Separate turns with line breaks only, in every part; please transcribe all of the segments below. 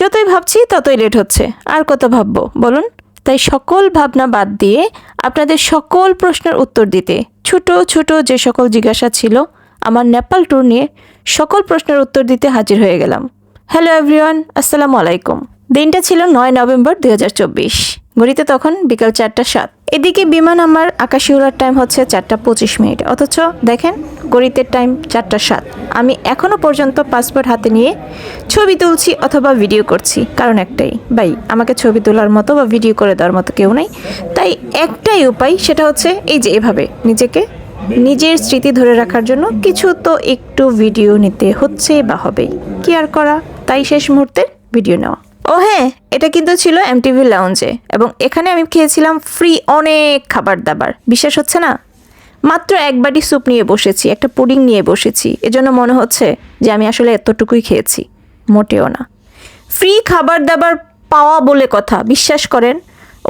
যতই ভাবছি ততই লেট হচ্ছে। আর কত ভাববো? বলুন। তাই সকল ভাবনা বাদ দিয়ে আপনাদের সকল প্রশ্নের উত্তর দিতে ছোট ছোট যে সকল জিজ্ঞাসা ছিল আমার নেপাল ট্যুর নিয়ে সকল প্রশ্নের উত্তর দিতে হাজির হয়ে গেলাম। হ্যালো এভরিওয়ান আসসালামু আলাইকুম। দিনটা ছিল নয় নভেম্বর দু হাজার চব্বিশ। ঘড়িতে তখন বিকাল চারটা সাত। এদিকে বিমান আমার আকাশে উড়ার টাইম হচ্ছে চারটা পঁচিশ মিনিট। অথচ দেখেন গড়িতে টাইম চারটা সাত। আমি এখনও পর্যন্ত পাসপোর্ট হাতে নিয়ে ছবি তুলছি অথবা ভিডিও করছি, কারণ একটাই, ভাই, আমাকে ছবি তোলার মতো বা ভিডিও করে দেওয়ার মতো কেউ নাই। তাই একটাই উপায়, সেটা হচ্ছে এই যে এভাবে, নিজেকে, নিজের স্মৃতি ধরে রাখার জন্য কিছু তো একটু ভিডিও নিতে হচ্ছে বা হবেই কি আর করা? তাই শেষ মুহূর্তের ভিডিও নেওয়া। ও হ্যাঁ এটা কিন্তু ছিল এমটিভি লাউঞ্জে এবং এখানে আমি খেয়েছিলাম ফ্রি অনেক খাবার দাবার বিশ্বাস হচ্ছে না? মাত্র এক বাটি স্যুপ নিয়ে বসেছি, একটা পুডিং নিয়ে বসেছি। এজন্য মনে হচ্ছে যে আমি আসলে এতটুকুই খেয়েছি, মোটেও না। ফ্রি খাবার দাবার পাওয়া বলে কথা, বিশ্বাস করেন?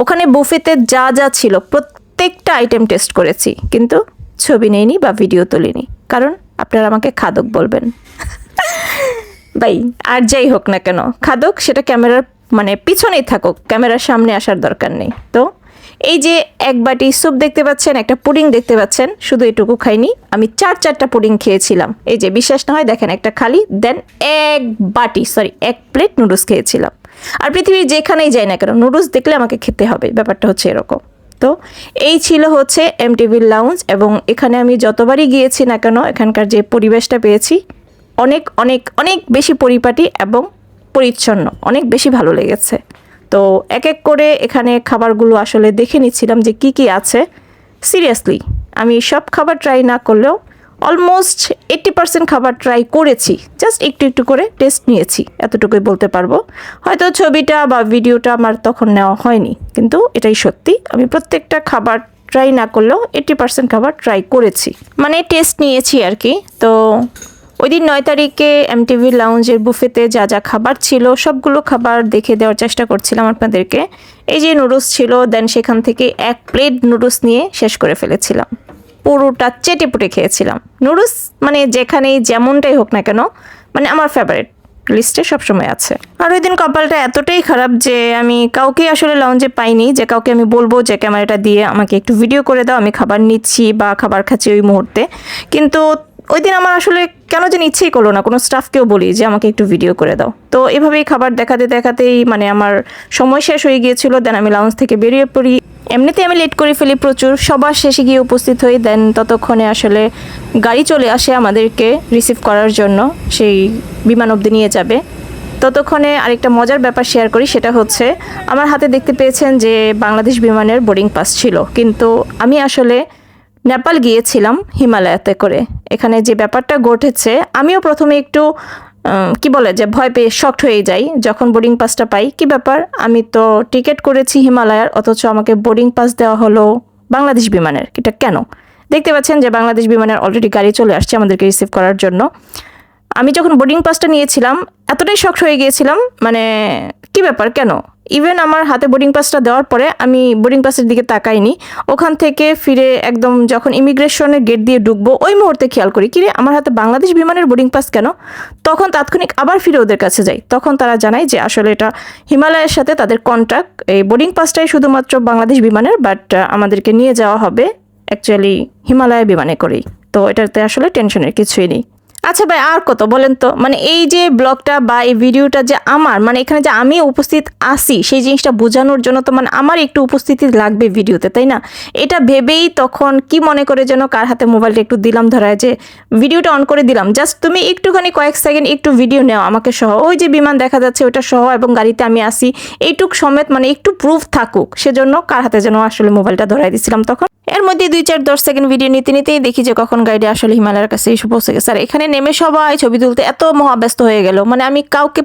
ওখানে বুফেতে যা যা ছিল, প্রত্যেকটা আইটেম টেস্ট করেছি, কিন্তু ছবি নেইনি বা ভিডিও তুলিনি। কারণ আপনারা আমাকে খাদক বলবেন। ভাই, আর যাই হোক না কেন, খাদক সেটা ক্যামেরার মানে পিছনেই থাকুক, ক্যামেরার সামনে আসার দরকার নেই। তো এই যে এক বাটি স্যুপ দেখতে পাচ্ছেন, একটা পুডিং দেখতে পাচ্ছেন, শুধু এটুকু খাইনি, আমি চার চারটা পুডিং খেয়েছিলাম। এই যে বিশ্বাস না হয়, দেখেন একটা খালি, দেন এক বাটি সরি এক প্লেট নুডলস খেয়েছিলাম। আর পৃথিবীর যেখানেই যাই না কেন নুডলস দেখলে আমাকে খেতে হবে, ব্যাপারটা হচ্ছে এরকম। তো এই ছিল হচ্ছে এমটিভির লাউঞ্জ এবং এখানে আমি যতবারই গিয়েছি না কেন, এখানকার যে পরিবেশটা পেয়েছি অনেক অনেক অনেক বেশি পরিপাটি এবং পরিচ্ছন্ন। অনেক বেশি ভালো লেগেছে। তো এক এক করে এখানে খাবারগুলো আসলে দেখে নিচ্ছিলাম যে কি কি আছে। সিরিয়াসলি আমি সব খাবার ট্রাই না করলেও অলমোস্ট এইট্টি পার্সেন্ট খাবার ট্রাই করেছি। জাস্ট একটু একটু করে টেস্ট নিয়েছি, এতটুকুই বলতে পারব। হয়তো ছবিটা বা ভিডিওটা আমার তখন নেওয়া হয়নি, কিন্তু এটাই সত্যি। আমি প্রত্যেকটা খাবার ট্রাই না করলেও এইট্টি পার্সেন্ট খাবার ট্রাই করেছি। মানে টেস্ট নিয়েছি আর কি। তো ওই দিন নয় তারিখে এমটিভি লাউঞ্জের বুফেতে যা যা খাবার ছিল, সবগুলো খাবার দেখে দেওয়ার চেষ্টা করছিলাম আপনাদেরকে। এই যে নুডলস ছিল দেন সেখান থেকে এক প্লেট নুডলস নিয়ে শেষ করে ফেলেছিলাম। পুরোটা চেটে পুটে খেয়েছিলাম। নুডলস মানে যেখানেই যেমনটাই হোক না কেন মানে আমার ফেভারিট লিস্টে সবসময় আছে। আর ওই দিন কপালটা এতটাই খারাপ যে আমি কাউকে আসলে লঞ্চে পাইনি, যে কাউকে আমি বলব যে, ক্যামেরাটা দিয়ে আমাকে একটু ভিডিও করে দাও, আমি খাবার নিচ্ছি বা খাবার খাচ্ছি ওই মুহূর্তে। কিন্তু ওই দিন আমার আসলে কেন যেন ইচ্ছেই করল না, কোনো স্টাফকেও বলি যে আমাকে একটু ভিডিও করে দাও। তো এভাবেই খাবার দেখাতে দেখাতেই মানে আমার সময় শেষ হয়ে গিয়েছিল দেন আমি লাউঞ্জ থেকে বেরিয়ে পড়ি। এমনিতে আমি লেট করে ফেলি প্রচুর, সবার শেষে গিয়ে উপস্থিত হই দেন ততক্ষণে আসলে গাড়ি চলে আসে আমাদেরকে রিসিভ করার জন্য, সেই বিমান অবধি নিয়ে যাবে। ততক্ষণে আরেকটা মজার ব্যাপার শেয়ার করি, সেটা হচ্ছে আমার হাতে দেখতে পেয়েছেন যে বাংলাদেশ বিমানের বোর্ডিং পাস ছিল, কিন্তু আমি আসলে নেপাল গিয়েছিলাম হিমালয়াতে করে। এখানে যে ব্যাপারটা ঘটেছে, আমিও প্রথমে একটু কি বলে যে ভয় পেয়ে শক্ট হয়ে যাই। যখন বোর্ডিং পাসটা পাই, কি ব্যাপার? আমি তো টিকিট করেছি হিমালয়ার, অথচ আমাকে বোর্ডিং পাস দেওয়া হলো বাংলাদেশ বিমানের। এটা কেন? দেখতে পাচ্ছেন যে বাংলাদেশ বিমানের অলরেডি গাড়ি চলে আসছে আমাদেরকে রিসিভ করার জন্য। আমি যখন বোর্ডিং পাসটা নিয়েছিলাম, এতটাই শক্ট হয়ে গিয়েছিলাম মানে কি ব্যাপার, কেন? ইভেন আমার হাতে বোর্ডিং পাসটা দেওয়ার পরে আমি বোর্ডিং পাসের দিকে তাকাইনি। ওখান থেকে ফিরে একদম যখন ইমিগ্রেশনের গেট দিয়ে ঢুকবো, ওই মুহূর্তে খেয়াল করি, কিরে, আমার হাতে বাংলাদেশ বিমানের বোর্ডিং পাস কেন? তখন তাৎক্ষণিক আবার ফিরে ওদের কাছে যাই। তখন তারা জানায় যে আসলে এটা হিমালয়ের সাথে তাদের কন্ট্রাক্ট এই বোর্ডিং পাসটাই শুধুমাত্র বাংলাদেশ বিমানের বাট আমাদেরকে নিয়ে যাওয়া হবে অ্যাকচুয়ালি হিমালয় বিমানে করেই। তো এটাতে আসলে টেনশনের কিছুই নেই। আচ্ছা ভাই, আর কত বলেন তো? মানে এই যে ব্লগটা বা এই ভিডিওটা যে আমার মানে এখানে যে আমি উপস্থিত আসি সেই জিনিসটা বোঝানোর জন্য তো মানে আমার একটু উপস্থিতি লাগবে ভিডিওতে, তাই না? এটা ভেবেই তখন কি মনে করে যেন কার হাতে মোবাইলটা একটু দিলাম ধরায় যে ভিডিওটা অন করে দিলাম। জাস্ট তুমি একটুখানি কয়েক সেকেন্ড একটু ভিডিও নেও আমাকে সহ। ওই যে বিমান দেখা যাচ্ছে ওটা সহ এবং গাড়িতে আমি আসি এইটুক সমেত মানে একটু প্রুফ থাকুক, সেজন্য কার হাতে যেন আসলে মোবাইলটা ধরাই দিছিলাম তখন। এর মধ্যে দুই চার দশ সেকেন্ড ভিডিও নিতে নিতেই দেখি যে কখন গাড়ি আসলে হিমালয়ের কাছে এসে পৌঁছে গেছে। আর এখানে নেমে সবাই ছবি তুলতে এত মহাব্যস্ত হয়ে গেল। মানে আমি কাউকে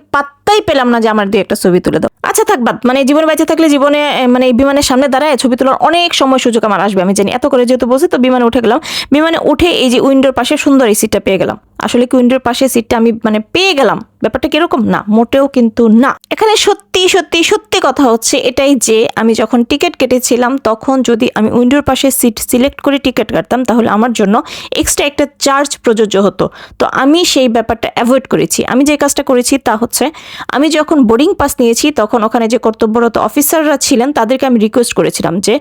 পাত্তাই পেলাম না যে আমার দিয়ে একটা ছবি তুলে দাও। আচ্ছা থাক বাদ মানে জীবনে বেঁচে থাকলে জীবনে মানে এই বিমানের সামনে দাঁড়ায় ছবি তোলার অনেক সময় সুযোগ আমার আসবে, আমি জানি। এত করে যেহেতু বসে তো বিমানে উঠে গেলাম। বিমানে উঠে এই যে উইন্ডোর পাশে সুন্দর এই সিটটা পেয়ে গেলাম। আসলে কি উইন্ডোর পাশে সিটটা আমি মানে পেয়ে গেলাম? ব্যাপারটা কীরকম? না, মোটেও কিন্তু না। এখানে সত্যি সত্যি সত্যি কথা হচ্ছে এটাই যে, আমি যখন টিকিট কেটেছিলাম, তখন যদি আমি উইন্ডোর পাশে সিট সিলেক্ট করে টিকিট কাটতাম, তাহলে আমার জন্য এক্সট্রা একটা চার্জ প্রযোজ্য হতো। তো আমি সেই ব্যাপারটা অ্যাভয়েড করেছি। আমি যে কাজটা করেছি তা হচ্ছে আমি যখন বোর্ডিং পাস নিয়েছি, তখন ওখানে যে কর্তব্যরত অফিসাররা ছিলেন, তাদেরকে আমি রিকোয়েস্ট করেছিলাম যে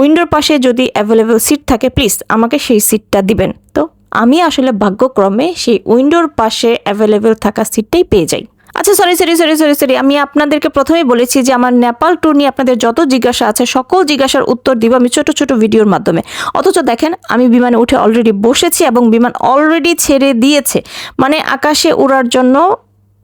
উইন্ডোর পাশে যদি অ্যাভেলেবেল সিট থাকে প্লিজ আমাকে সেই সিটটা দিবেন। তো আমি আসলে ভাগ্যক্রমে সেই উইন্ডোর পাশে অ্যাভেলেবেল থাকা সিটটাই পেয়ে যাই। আচ্ছা sorry sorry sorry sorry sorry আমি আপনাদেরকে প্রথমেই বলেছি যে, আমার নেপাল ট্যুর নিয়ে আপনাদের যত জিজ্ঞাসা আছে, সকল জিজ্ঞাসার উত্তর দিব আমি ছোট ছোট ভিডিওর মাধ্যমে। অথচ দেখেন, আমি বিমানে উঠে অলরেডি বসেছি এবং বিমান অলরেডি ছেড়ে দিয়েছে। মানে আকাশে উড়ার জন্য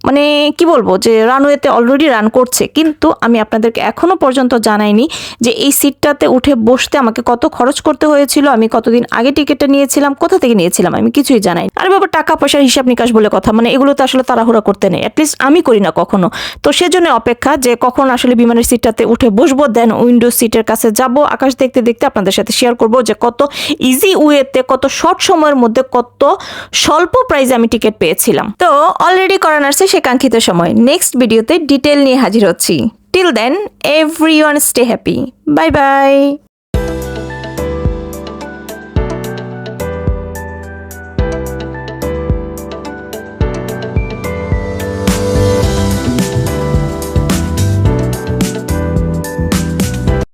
মানে কি বলব যে রানওয়েতে অলরেডি রান করছে। কিন্তু আমি আপনাদেরকে এখনও পর্যন্ত জানাইনি যে এই সিটটাতে উঠে বসতে আমাকে কত খরচ করতে হয়েছিল, আমি কতদিন আগে টিকিটটা নিয়েছিলাম, কোথা থেকে নিয়েছিলাম আমি কিছুই জানাই। আরে বাবা, টাকা পয়সার হিসাব নিকাশ বলে কথা মানে এগুলো তো আসলে তাড়াহুড়া করতে নেই অ্যাটলিস্ট আমি করি না কখনো। তো সেজন্য অপেক্ষা যে কখন আসলে বিমানের সিটটাতে উঠে বসবো দেন উইন্ডো সিটের কাছে যাব, আকাশ দেখতে দেখতে আপনাদের সাথে শেয়ার করব যে কত ইজি ওয়েতে কত শর্ট সময়ের মধ্যে, কত স্বল্প প্রাইসে আমি টিকিট পেয়েছিলাম। তো অলরেডি করা নার্সে সে কাঙ্ক্ষিত সময়। নেক্সট ভিডিওতে ডিটেল নিয়ে হাজির হচ্ছি। Till then everyone stay happy bye bye